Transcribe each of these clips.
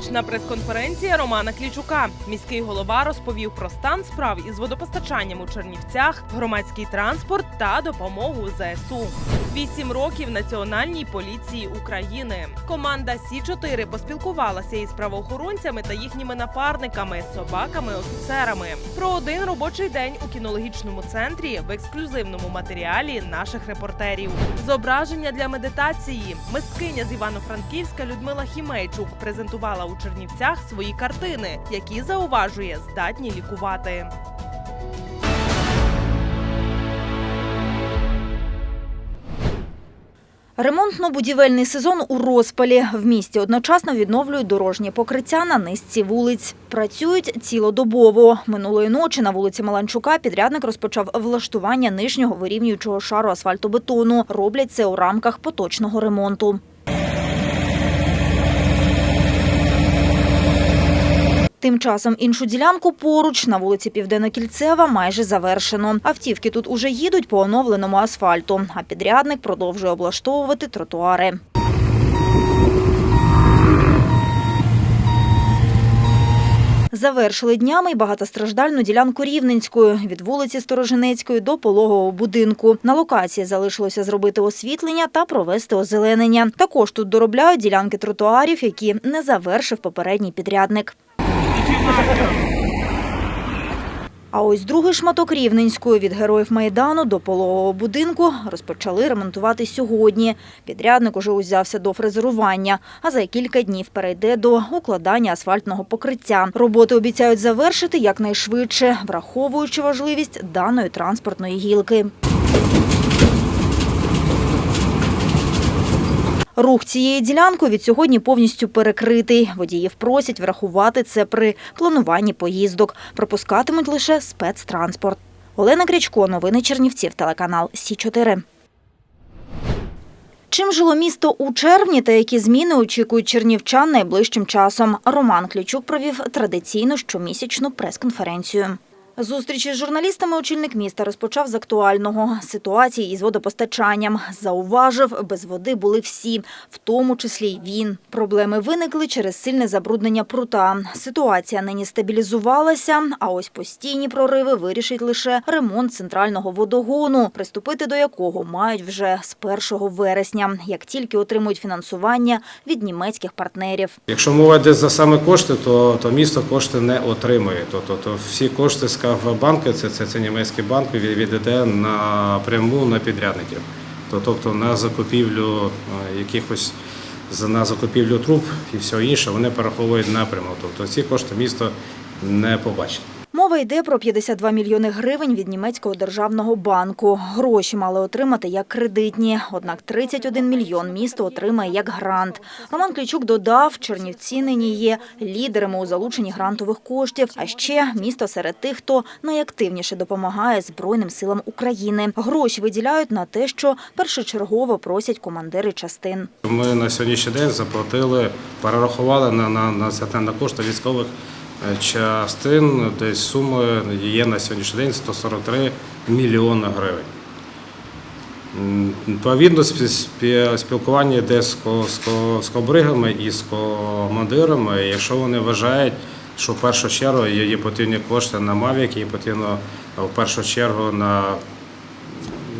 Незвична прес-конференція Романа Клічука. Міський голова розповів про стан справ із водопостачанням у Чернівцях, громадський транспорт та допомогу ЗСУ. Вісім років Національній поліції України. Команда Сі 4 поспілкувалася із правоохоронцями та їхніми напарниками, собаками-офіцерами. Про один робочий день у кінологічному центрі в ексклюзивному матеріалі наших репортерів. Зображення для медитації. Мисткиня з Івано-Франківська Людмила Хімейчук презентувала у Чернівцях свої картини, які зауважує здатні лікувати. Ремонтно-будівельний сезон у розпалі. В місті одночасно відновлюють дорожнє покриття на низці вулиць. Працюють цілодобово. Минулої ночі на вулиці Маланчука підрядник розпочав влаштування нижнього вирівнюючого шару асфальтобетону. Роблять це у рамках поточного ремонту. Тим часом іншу ділянку поруч на вулиці Південно-Кільцева майже завершено. Автівки тут уже їдуть по оновленому асфальту, а підрядник продовжує облаштовувати тротуари. Завершили днями багатостраждальну ділянку Рівненської від вулиці Сторожинецької до пологового будинку. На локації залишилося зробити освітлення та провести озеленення. Також тут доробляють ділянки тротуарів, які не завершив попередній підрядник. А ось другий шматок Рівненської від героїв Майдану до пологового будинку розпочали ремонтувати сьогодні. Підрядник уже узявся до фрезерування, а за кілька днів перейде до укладання асфальтного покриття. Роботи обіцяють завершити якнайшвидше, враховуючи важливість даної транспортної гілки. Рух цієї ділянкою від сьогодні повністю перекритий. Водіїв просять врахувати це при плануванні поїздок. Пропускатимуть лише спецтранспорт. Олена Крячко, новини Чернівців, телеканал Сі 4 Чим жило місто у червні та які зміни очікують чернівчан найближчим часом? Роман Клічук провів традиційну щомісячну прес-конференцію. Зустрічі з журналістами очільник міста розпочав з актуального ситуації із водопостачанням. Зауважив, без води були всі, в тому числі й він. Проблеми виникли через сильне забруднення прута. Ситуація нині стабілізувалася, а ось постійні прориви вирішить лише ремонт центрального водогону, приступити до якого мають вже з 1 вересня, як тільки отримують фінансування від німецьких партнерів. Якщо мова йде за саме кошти, то, то місто кошти не отримує. То, то, то всі кошти з банки, це, це, це німецький банк, від- відійде напряму на підрядників. Тобто на закупівлю е, якихось на закупівлю труб і все інше вони перераховують напряму. Тобто ці кошти місто не побачить. Мова йде про 52 мільйони гривень від німецького державного банку. Гроші мали отримати як кредитні, однак 31 мільйон місто отримає як грант. Роман Клічук додав, Чернівці нині є лідерами у залученні грантових коштів. А ще місто серед тих, хто найактивніше допомагає Збройним силам України. Гроші виділяють на те, що першочергово просять командири частин. Ми на сьогоднішній день заплатили, перерахували на, на, на, на кошти військових частин, десь сума є на сьогоднішній день 143 мільйони гривень. Відповідно, спі- спі- спілкування йде з, ко- з, ко- з кобригами і з командирами. Якщо вони вважають, що в першу чергу є, потрібні кошти на Мавік, є потрібно в першу чергу на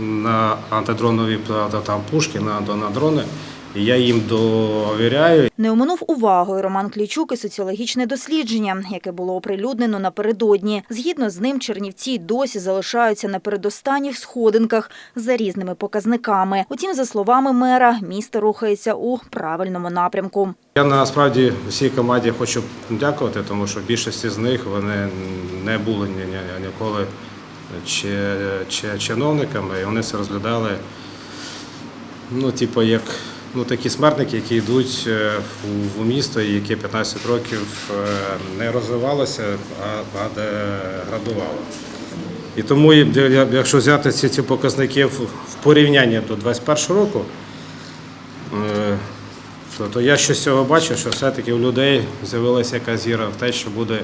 на антидронові там пушки, на, на дрони. І я їм довіряю. Не оминув увагою Роман Клічук і соціологічне дослідження, яке було оприлюднено напередодні. Згідно з ним, Чернівці досі залишаються на передостанніх сходинках за різними показниками. Утім, за словами мера, місто рухається у правильному напрямку. Я насправді всій команді хочу дякувати, тому що більшості з них вони не були ні, ні, ніколи чи, чи, чиновниками, і вони це розглядали, ну, типу, як ну, такі смертники, які йдуть е, в місто, і яке 15 років е, не розвивалося, а, деградувало. І тому, якщо взяти ці, ці показники в, порівнянні до 2021 року, е, то, я щось цього бачу, що все-таки у людей з'явилася якась віра в те, що буде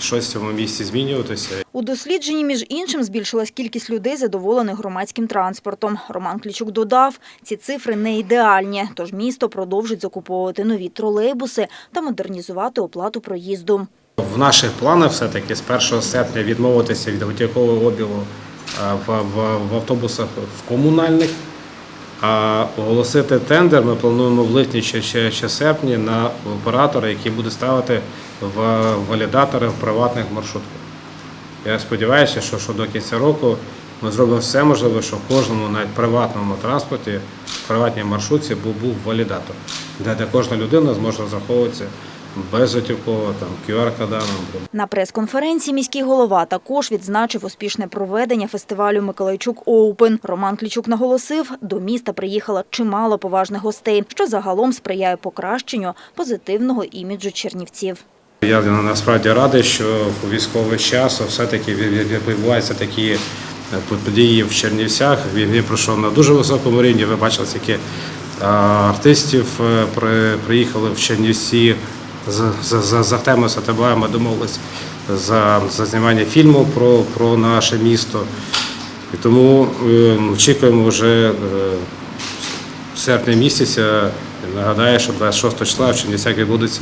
щось в цьому місті змінюватися. У дослідженні, між іншим, збільшилась кількість людей, задоволених громадським транспортом. Роман Клічук додав, ці цифри не ідеальні, тож місто продовжить закуповувати нові тролейбуси та модернізувати оплату проїзду. В наших планах все-таки з 1 серпня відмовитися від готівкового обігу е, в автобусах в комунальних, а оголосити тендер ми плануємо в липні чи, чи, серпні на оператора, який буде ставити в валідатори в приватних маршрутках. Я сподіваюся, що, що до кінця року ми зробимо все можливе, щоб в кожному навіть приватному транспорті, в приватній маршрутці був, був валідатор, де, де кожна людина зможе розраховуватися безготівково, там QR-кодами. На прес-конференції міський голова також відзначив успішне проведення фестивалю Миколайчук Оупен. Роман Клічук наголосив, до міста приїхало чимало поважних гостей, що загалом сприяє покращенню позитивного іміджу Чернівців. Я насправді радий, що у військовий час все-таки відбуваються такі е, події в Чернівцях. Він пройшов на дуже високому рівні. Ви бачили, скільки артистів е, при- приїхали в Чернівці з, за, за з Ахтемом Сатабаєм. Ми домовилися за, за знімання фільму про, про наше місто. І тому е, очікуємо вже е, в серпні місяця. Нагадаю, що 26 числа в Чернівцях відбудеться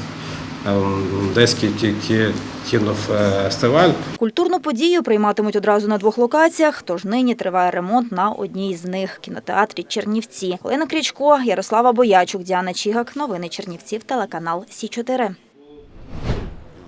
Одеський кі- кі- кінофестиваль. Культурну подію прийматимуть одразу на двох локаціях, тож нині триває ремонт на одній з них – кінотеатрі Чернівці. Олена Крічко, Ярослава Боячук, Діана Чігак. Новини Чернівців, телеканал Сі4.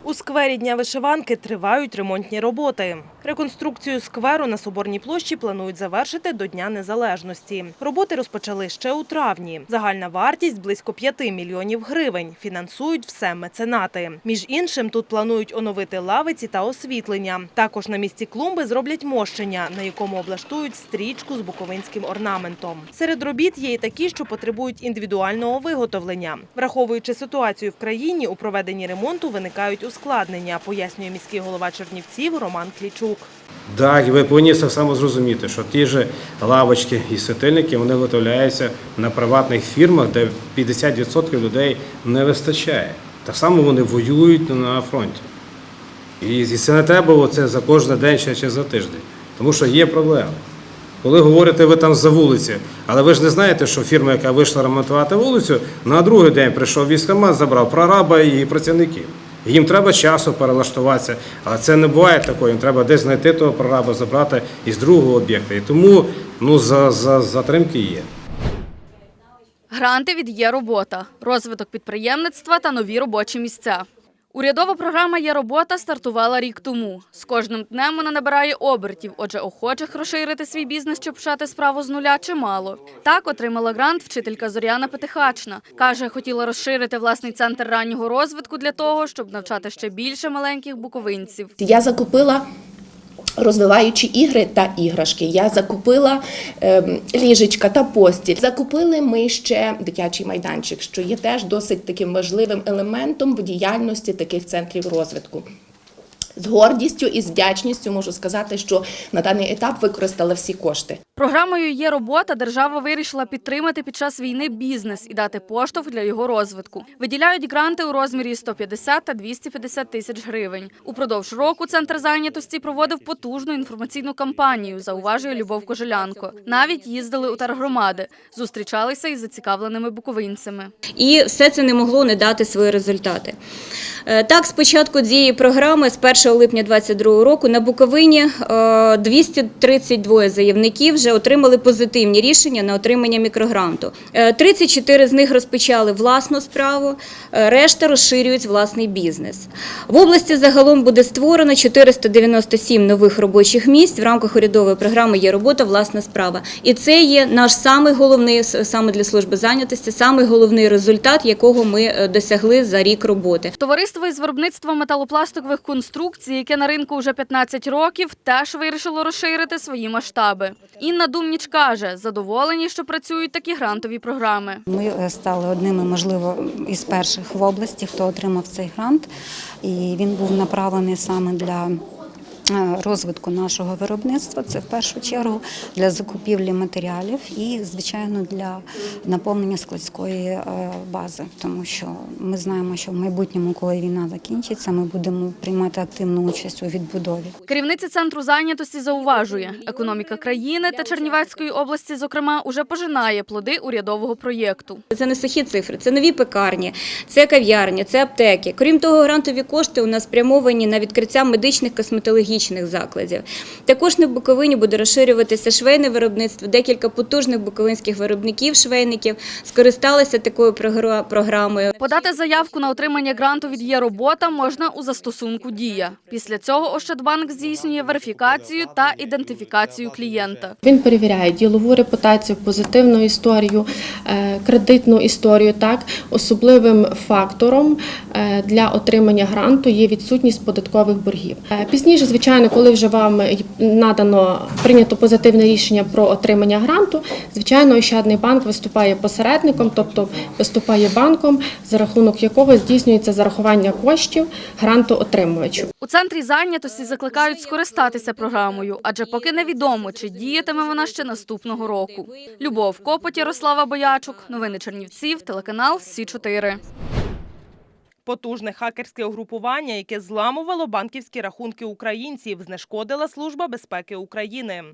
У сквері Дня вишиванки тривають ремонтні роботи. Реконструкцію скверу на Соборній площі планують завершити до Дня Незалежності. Роботи розпочали ще у травні. Загальна вартість – близько 5 мільйонів гривень. Фінансують все меценати. Між іншим, тут планують оновити лавиці та освітлення. Також на місці клумби зроблять мощення, на якому облаштують стрічку з буковинським орнаментом. Серед робіт є і такі, що потребують індивідуального виготовлення. Враховуючи ситуацію в країні, у проведенні ремонту виникають ускладнення, пояснює міський голова Чернівців Роман Клічук. Так, і ви повинні так само зрозуміти, що ті ж лавочки і світильники вони виготовляються на приватних фірмах, де 50% людей не вистачає. Так само вони воюють на фронті. І це не треба оце за кожен день чи, за тиждень, тому що є проблеми. Коли говорите ви там за вулиці, але ви ж не знаєте, що фірма, яка вийшла ремонтувати вулицю, на другий день прийшов військомат, забрав прораба і працівників. Їм треба часу перелаштуватися, але це не буває такого. Їм треба десь знайти того прораба, забрати із другого об'єкта. І тому ну, за, за, затримки є. Гранти від є робота, розвиток підприємництва та нові робочі місця. Урядова програма є робота стартувала рік тому. З кожним днем вона набирає обертів, отже, охочих розширити свій бізнес чи почати справу з нуля чимало. Так отримала грант вчителька Зоряна Петихачна. Каже, хотіла розширити власний центр раннього розвитку для того, щоб навчати ще більше маленьких буковинців. Я закупила розвиваючі ігри та іграшки. Я закупила ем, ліжечка та постіль. Закупили ми ще дитячий майданчик, що є теж досить таким важливим елементом в діяльності таких центрів розвитку. З гордістю і з вдячністю можу сказати, що на даний етап використала всі кошти. Програмою є робота. Держава вирішила підтримати під час війни бізнес і дати поштовх для його розвитку. Виділяють гранти у розмірі 150 та 250 тисяч гривень. Упродовж року центр зайнятості проводив потужну інформаційну кампанію. Зауважує Любов Кожелянко. Навіть їздили у тергромади, зустрічалися із зацікавленими буковинцями. і все це не могло не дати свої результати. Е, Так, з початку цієї програми, з 1 липня 2022 року, на Буковині е, 232 заявників вже отримали позитивні рішення на отримання мікрогранту. Е, 34 з них розпочали власну справу, е, решта розширюють власний бізнес. В області загалом буде створено 497 нових робочих місць в рамках урядової програми «Є робота, власна справа». І це є наш самий головний, саме для служби зайнятості, самий головний результат, якого ми е, досягли за рік роботи. Товариство із виробництва металопластикових конструкцій, яке на ринку вже 15 років, теж вирішило розширити свої масштаби. Інна Думніч каже, задоволені, що працюють такі грантові програми. Ми е, стали одними, можливо, із перших в області, хто отримав цей грант. І він був направлений саме для розвитку нашого виробництва. Це в першу чергу для закупівлі матеріалів і, звичайно, для наповнення складської е, бази, тому що ми знаємо, що в майбутньому, коли війна закінчиться, ми будемо приймати активну участь у відбудові. Керівниця центру зайнятості зауважує, економіка країни та Чернівецької області, зокрема, уже пожинає плоди урядового проєкту. Це не сухі цифри, це нові пекарні, це кав'ярні, це аптеки. Крім того, грантові кошти у нас спрямовані на відкриття медичних косметологічних закладів. Також на Буковині буде розширюватися швейне виробництво. Декілька потужних буковинських виробників швейників скористалися такою програмою. Подати заявку на отримання гранту від є робота можна у застосунку Дія. Після цього Ощадбанк здійснює верифікацію та ідентифікацію клієнта. Він перевіряє ділову репутацію, позитивну історію, е, кредитну історію. Так особливим фактором е, для отримання гранту є відсутність податкових боргів. Е, Пізніше, звичайно, коли вже вам надано прийнято позитивне рішення про отримання гранту, звичайно, Ощадний банк виступає посередником, тобто виступає банком, за рахунок якого здійснюється зарахування коштів гранту отримувачу. У центрі зайнятості закликають скористатися програмою, адже поки невідомо, чи діятиме вона ще наступного року. Любов Копоть, Ярослава Боячук, новини Чернівців, телеканал Сі 4 Потужне хакерське угрупування, яке зламувало банківські рахунки українців, знешкодила Служба безпеки України.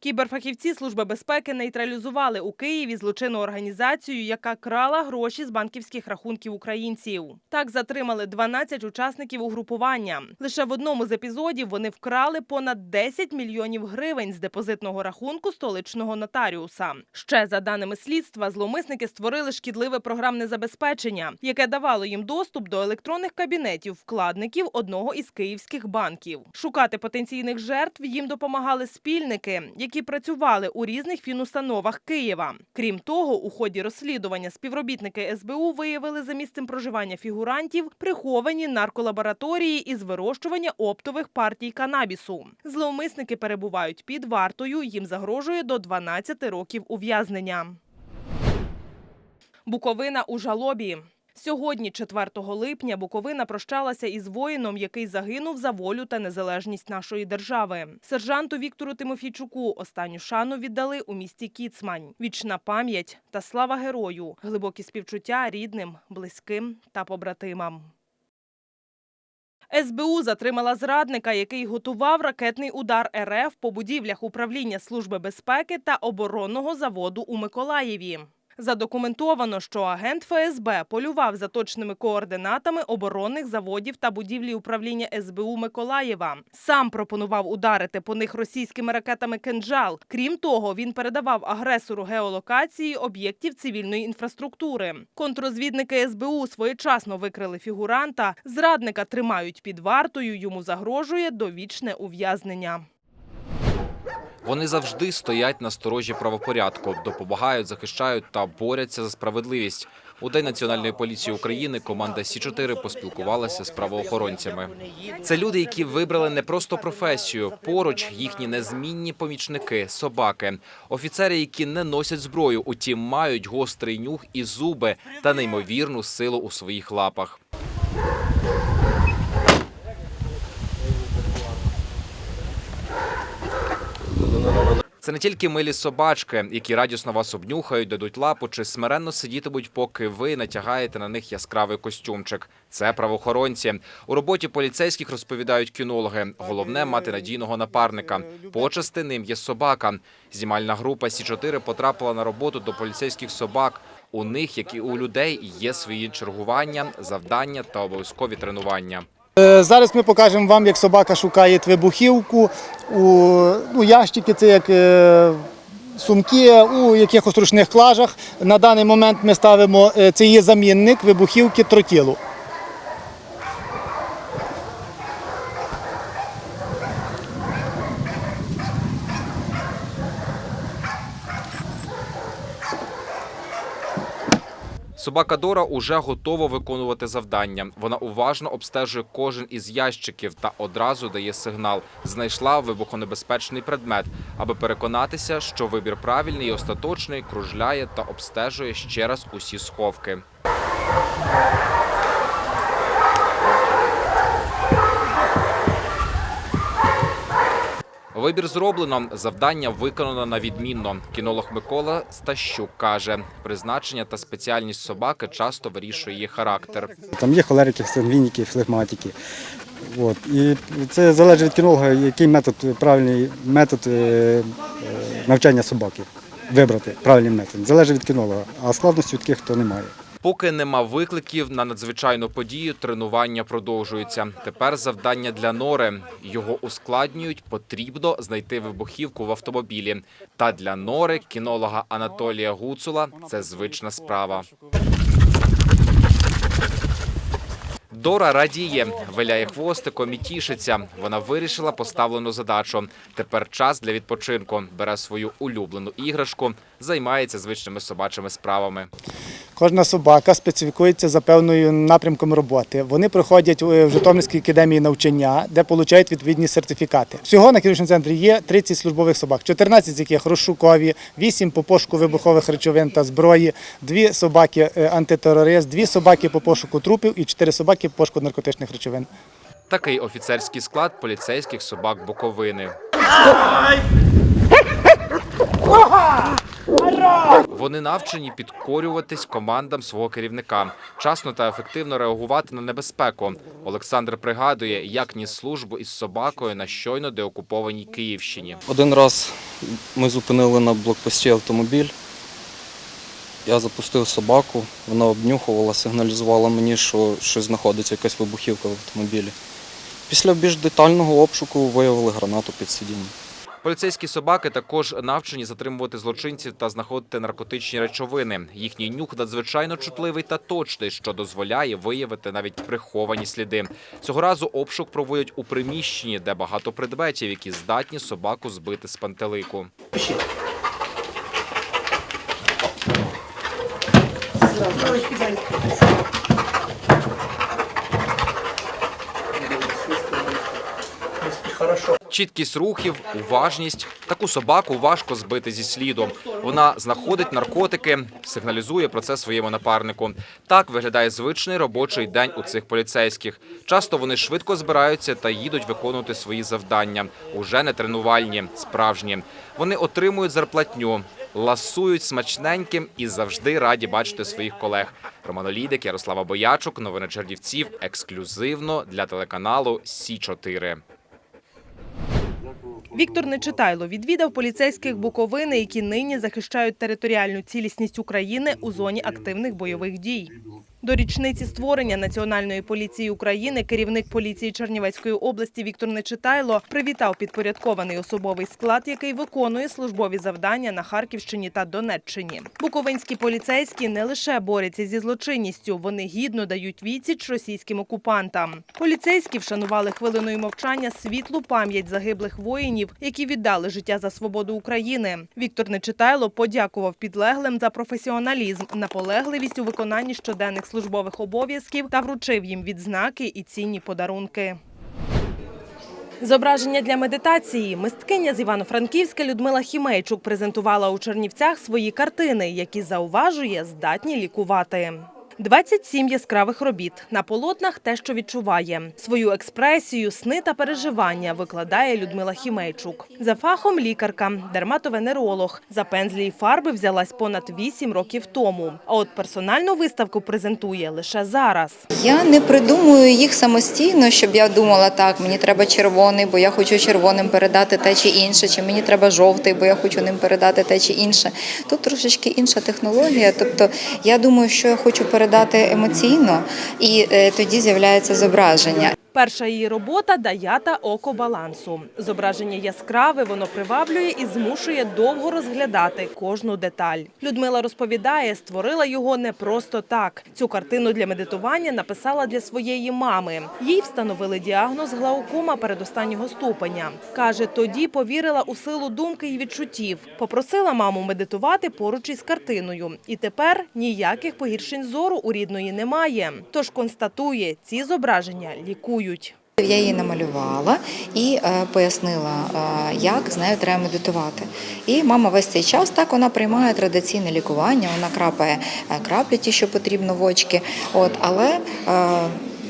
Кіберфахівці Служби безпеки нейтралізували у Києві злочинну організацію, яка крала гроші з банківських рахунків українців. Так затримали 12 учасників угрупування. Лише в одному з епізодів вони вкрали понад 10 мільйонів гривень з депозитного рахунку столичного нотаріуса. Ще за даними слідства, зловмисники створили шкідливе програмне забезпечення, яке давало їм доступ до електронних кабінетів вкладників одного із київських банків. Шукати потенційних жертв їм допомагали спільники, які працювали у різних фінустановах Києва. Крім того, у ході розслідування співробітники СБУ виявили за місцем проживання фігурантів приховані нарколабораторії із вирощування оптових партій канабісу. Зловмисники перебувають під вартою. Їм загрожує до 12 років ув'язнення. Буковина у жалобі. Сьогодні, 4 липня, Буковина прощалася із воїном, який загинув за волю та незалежність нашої держави. Сержанту Віктору Тимофійчуку останню шану віддали у місті Кіцмань. Вічна пам'ять та слава герою, глибокі співчуття рідним, близьким та побратимам. СБУ затримала зрадника, який готував ракетний удар РФ по будівлях управління Служби безпеки та оборонного заводу у Миколаєві. Задокументовано, що агент ФСБ полював за точними координатами оборонних заводів та будівлі управління СБУ Миколаєва. Сам пропонував ударити по них російськими ракетами «Кинджал». Крім того, він передавав агресору геолокації об'єктів цивільної інфраструктури. Контррозвідники СБУ своєчасно викрили фігуранта. Зрадника тримають під вартою. Йому загрожує довічне ув'язнення. Вони завжди стоять на сторожі правопорядку, допомагають, захищають та борються за справедливість. У День Національної поліції України команда Сі 4 поспілкувалася з правоохоронцями. Це люди, які вибрали не просто професію. Поруч їхні незмінні помічники, собаки, офіцери, які не носять зброю, утім мають гострий нюх і зуби та неймовірну силу у своїх лапах. Це не тільки милі собачки, які радісно вас обнюхають, дадуть лапу чи смиренно сидітимуть, поки ви натягаєте на них яскравий костюмчик. Це правоохоронці. У роботі поліцейських розповідають кінологи. Головне мати надійного напарника. Почасти ним є собака. Знімальна група Сі 4 потрапила на роботу до поліцейських собак. У них, як і у людей, є свої чергування, завдання та обов'язкові тренування. Е, Зараз ми покажемо вам, як собака шукає вибухівку у ну, ящики, це як е, сумки, у якихось ручних клажах. На даний момент ми ставимо, е, це є замінник вибухівки тротілу. Собака Дора уже готова виконувати завдання. Вона уважно обстежує кожен із ящиків та одразу дає сигнал. Знайшла вибухонебезпечний предмет, аби переконатися, що вибір правильний і остаточний, кружляє та обстежує ще раз усі сховки. Вибір зроблено, завдання виконано на відмінно. Кінолог Микола Стащук каже, призначення та спеціальність собаки часто вирішує її характер. Там є холерики, сангвініки, флегматики. От. І це залежить від кінолога, який метод, правильний метод е, е, навчання собаки. Вибрати правильний метод. Залежить від кінолога, а складності таких то немає. Поки нема викликів на надзвичайну подію, тренування продовжуються. Тепер завдання для Нори. Його ускладнюють, потрібно знайти вибухівку в автомобілі. Та для Нори, кінолога Анатолія Гуцула, це звична справа. Дора радіє, виляє хвостиком і тішиться. Вона вирішила поставлену задачу. Тепер час для відпочинку. Бере свою улюблену іграшку, займається звичними собачими справами. Кожна собака специфікується за певною напрямком роботи. Вони проходять е, в Житомирській академії навчання, де отримують відповідні сертифікати. Всього на хірургічному центрі є 30 службових собак, 14 з яких розшукові, 8 по пошуку вибухових речовин та зброї, 2 собаки е, антитерорист, 2 собаки по пошуку трупів і 4 собаки по пошуку наркотичних речовин. Такий офіцерський склад поліцейських собак Буковини. Вони навчені підкорюватись командам свого керівника, часно та ефективно реагувати на небезпеку. Олександр пригадує, як ніс службу із собакою на щойно деокупованій Київщині. Один раз ми зупинили на блокпості автомобіль. Я запустив собаку, вона обнюхувала, сигналізувала мені, що щось знаходиться, якась вибухівка в автомобілі. Після більш детального обшуку виявили гранату під сидінням. Поліцейські собаки також навчені затримувати злочинців та знаходити наркотичні речовини. Їхній нюх надзвичайно чутливий та точний, що дозволяє виявити навіть приховані сліди. Цього разу обшук проводять у приміщенні, де багато предметів, які здатні собаку збити з пантелику. Чіткість рухів, уважність. Таку собаку важко збити зі сліду. Вона знаходить наркотики, сигналізує про це своєму напарнику. Так виглядає звичний робочий день у цих поліцейських. Часто вони швидко збираються та їдуть виконувати свої завдання. Уже не тренувальні, справжні. Вони отримують зарплатню, ласують смачненьким і завжди раді бачити своїх колег. Роман Олійдик, Ярослава Боячук, новини Чернівців, ексклюзивно для телеканалу Сі 4 Віктор Нечитайло відвідав поліцейських Буковини, які нині захищають територіальну цілісність України у зоні активних бойових дій. До річниці створення Національної поліції України керівник поліції Чернівецької області Віктор Нечитайло привітав підпорядкований особовий склад, який виконує службові завдання на Харківщині та Донеччині. Буковинські поліцейські не лише борються зі злочинністю, вони гідно дають відсіч російським окупантам. Поліцейські вшанували хвилиною мовчання світлу пам'ять загиблих воїнів, які віддали життя за свободу України. Віктор Нечитайло подякував підлеглим за професіоналізм, наполегливість у виконанні щоденних службових обов'язків та вручив їм відзнаки і цінні подарунки. Зображення для медитації мисткиня з Івано-Франківська Людмила Хімейчук презентувала у Чернівцях свої картини, які зауважує, здатні лікувати. 27 яскравих робіт на полотнах те, що відчуває. Свою експресію, сни та переживання викладає Людмила Хімейчук. За фахом лікарка, дерматовенеролог. За пензлі й фарби взялась понад 8 років тому. А от персональну виставку презентує лише зараз. Я не придумую їх самостійно, щоб я думала, так, мені треба червоний, бо я хочу червоним передати те чи інше, чи мені треба жовтий, бо я хочу ним передати те чи інше. Тут трошечки інша технологія. Тобто я думаю, що я хочу передати емоційно, і е, тоді з'являється зображення. Перша її робота Даята око балансу. Зображення яскраве, воно приваблює і змушує довго розглядати кожну деталь. Людмила розповідає, створила його не просто так. Цю картину для медитування написала для своєї мами. Їй встановили діагноз глаукома передостаннього ступеня. Каже, тоді повірила у силу думки і відчуттів. Попросила маму медитувати поруч із картиною. І тепер ніяких погіршень зору у рідної немає. Тож констатує, ці зображення лікують. Я її намалювала і е, пояснила, е, як з нею треба медитувати. І мама весь цей час так вона приймає традиційне лікування, вона крапає е, краплі ті, що потрібно в очки. От, але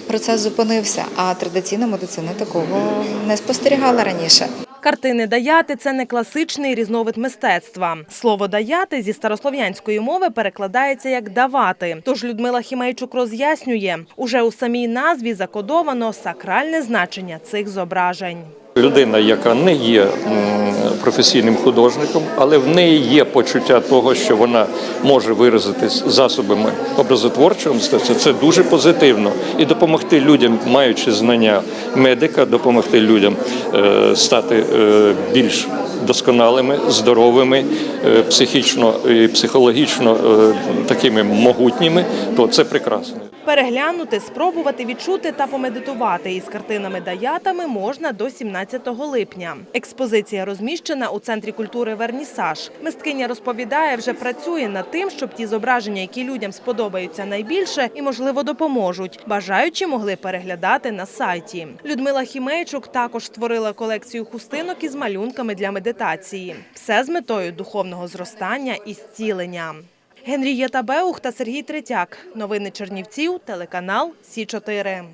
процес зупинився, а традиційна медицина такого не спостерігала раніше. Картини даяти це не класичний різновид мистецтва. Слово даяти зі старослов'янської мови перекладається як давати. Тож Людмила Хімейчук роз'яснює, уже у самій назві закодовано сакральне значення цих зображень. Людина, яка не є професійним художником, але в неї є почуття того, що вона може виразитись засобами образотворчого мистецтва, це дуже позитивно. І допомогти людям, маючи знання медика, допомогти людям е, стати е, більш досконалими, здоровими, е, психічно і психологічно такими могутніми, то це прекрасно. Переглянути, спробувати відчути та помедитувати із картинами даятами можна до 17 липня. Експозиція розміщена у центрі культури Вернісаж. Мисткиня розповідає, вже працює над тим, щоб ті зображення, які людям сподобаються найбільше і можливо допоможуть. Бажаючі могли переглядати на сайті. Людмила Хімейчук також створила колекцію хустинок із малюнками для медитації. Все з метою духовного зростання і зцілення. Генрієта Беух та Сергій Третяк. Новини Чернівців, телеканал Сі 4